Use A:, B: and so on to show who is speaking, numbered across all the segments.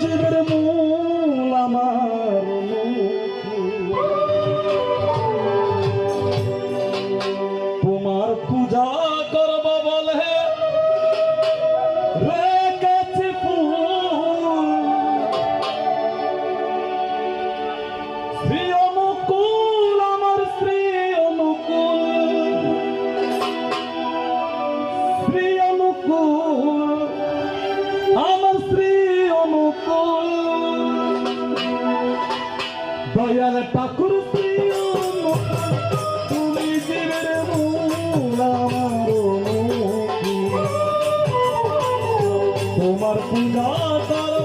A: জীবের মূল আমার তোমার পূজা করব বলে দয়াল ঠাকুর প্রিয় তুমি জীবের তোমার পূজা তারা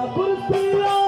A: Papa,